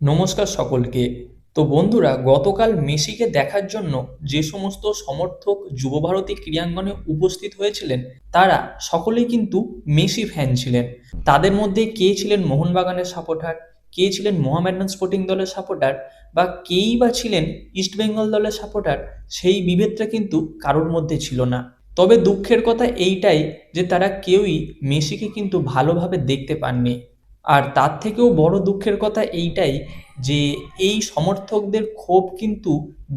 নমস্কার সকলকে। তো বন্ধুরা, গতকাল মেসিকে দেখার জন্য যে সমস্ত সমর্থক যুবভারতী ক্রীড়াঙ্গনে উপস্থিত হয়েছিলেন, তারা সকলেই কিন্তু মেসি ফ্যান ছিলেন। তাদের মধ্যে কে ছিলেন মোহনবাগানের সাপোর্টার, কে ছিলেন মোহামেডান স্পোর্টিং দলের সাপোর্টার, বা কেই বা ছিলেন ইস্টবেঙ্গল দলের সাপোর্টার, সেই বিভেদটা কিন্তু কারোর মধ্যে ছিল না। তবে দুঃখের কথা এইটাই যে তারা কেউই মেসিকে কিন্তু ভালোভাবে দেখতে পাননি। আর তার থেকেও বড় দুঃখের কথা এইটাই যে এই সমর্থকদের ক্ষোভ কিন্তু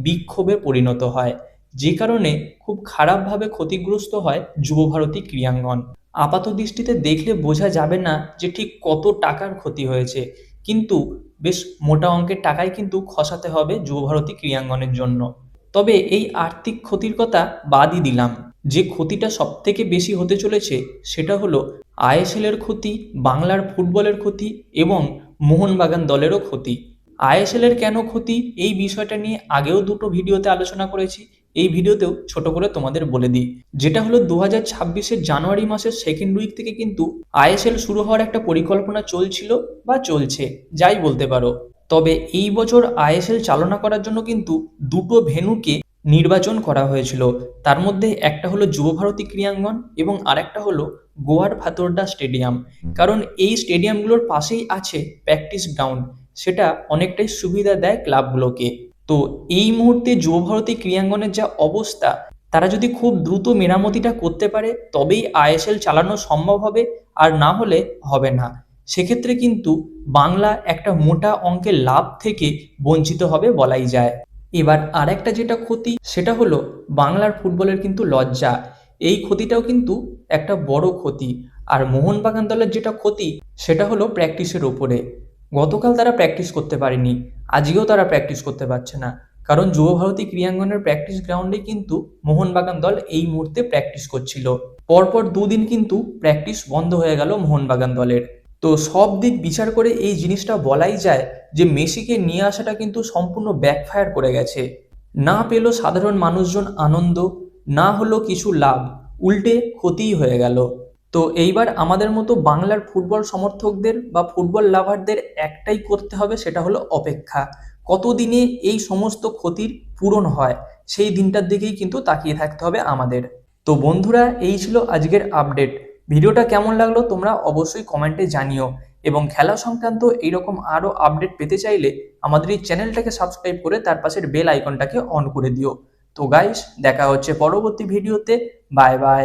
বিক্ষোভে পরিণত হয়, যে কারণে খুব খারাপভাবে ক্ষতিগ্রস্ত হয় যুবভারতী ক্রীড়াঙ্গন। আপাত দৃষ্টিতে দেখলে বোঝা যাবে না যে ঠিক কত টাকার ক্ষতি হয়েছে, কিন্তু বেশ মোটা অঙ্কের টাকাই কিন্তু খসাতে হবে যুবভারতী ক্রীড়াঙ্গনের জন্য। তবে এই আর্থিক ক্ষতির কথা বাদই দিলাম। যে ক্ষতিটা সব থেকে বেশি হতে চলেছে সেটা হলো আইএসএলের ক্ষতি, বাংলার ফুটবলের ক্ষতি এবং মোহনবাগান দলেরও ক্ষতি। আইএসএলের কেন ক্ষতি এই বিষয়টা নিয়ে আগেও দুটো ভিডিওতে আলোচনা করেছি। এই ভিডিওতেও ছোট করে তোমাদের বলে দিই। যেটা হলো দু হাজার ছাব্বিশের জানুয়ারি মাসের সেকেন্ড উইক থেকে কিন্তু আইএসএল শুরু হওয়ার একটা পরিকল্পনা চলছিল বা চলছে, যাই বলতে পারো। তবে এই বছর আইএসএল চালনা করার জন্য কিন্তু দুটো ভেন্যুকে নির্বাচন করা হয়েছিল। তার মধ্যে একটা হলো যুবভারতী ক্রীড়াঙ্গন এবং আরেকটা হলো গোয়ার ফাতোরডা স্টেডিয়াম। কারণ এই স্টেডিয়ামগুলোর পাশেই আছে প্র্যাকটিস গ্রাউন্ড। সেটা অনেকটাই সুবিধা দেয় ক্লাবগুলোকে। তো এই মুহূর্তে যুবভারতী ক্রীড়াঙ্গনের যা অবস্থা, তারা যদি খুব দ্রুত মেরামতিটা করতে পারে, তবেই আইএসএল চালানো সম্ভব হবে আর না হলে হবে না। সেক্ষেত্রে কিন্তু বাংলা একটা মোটা অঙ্কের লাভ থেকে বঞ্চিত হবে বলাই যায়। এবার আরেকটা যেটা ক্ষতি, সেটা হলো বাংলার ফুটবলের কিন্তু লজ্জা। এই ক্ষতিটাও কিন্তু একটা বড় ক্ষতি। আর মোহনবাগান দলের যেটা ক্ষতি, সেটা হলো প্র্যাকটিসের ওপরে। গতকাল তারা প্র্যাকটিস করতে পারেনি, আজকেও তারা প্র্যাকটিস করতে পারছে না। কারণ যুবভারতী ক্রীড়াঙ্গনের প্র্যাকটিস গ্রাউন্ডে কিন্তু মোহনবাগান দল এই মুহূর্তে প্র্যাকটিস করছিল। পরপর দুদিন কিন্তু প্র্যাকটিস বন্ধ হয়ে গেল মোহনবাগান দলের। তো সব দিক বিচার করে এই জিনিসটা বলাই যায় যে মেসিকে নিয়ে আসাটা কিন্তু সম্পূর্ণ ব্যাকফায়ার করে গেছে। না পেল সাধারণ মানুষজন আনন্দ, না হলো কিছু লাভ, উল্টে ক্ষতিই হয়ে গেল। তো এইবার আমাদের মতো বাংলার ফুটবল সমর্থকদের বা ফুটবল লাভারদের একটাই করতে হবে, সেটা হলো অপেক্ষা। কতদিনে এই সমস্ত ক্ষতির পূরণ হয়, সেই দিনটার দিকেই কিন্তু তাকিয়ে থাকতে হবে আমাদের। তো বন্ধুরা, এই ছিল আজকের আপডেট ভিডিওটা কেমন লাগল তোমরা অবশ্যই কমেন্টে জানিও। এবং খেলা সংক্রান্ত এইরকম আরও আপডেট পেতে চাইলে আমাদের এই চ্যানেলটাকে সাবস্ক্রাইব করে তার পাশের বেল আইকনটাকে অন করে দিও। তো গাইস দেখা হচ্ছে পরবর্তী ভিডিওতে বাই বাই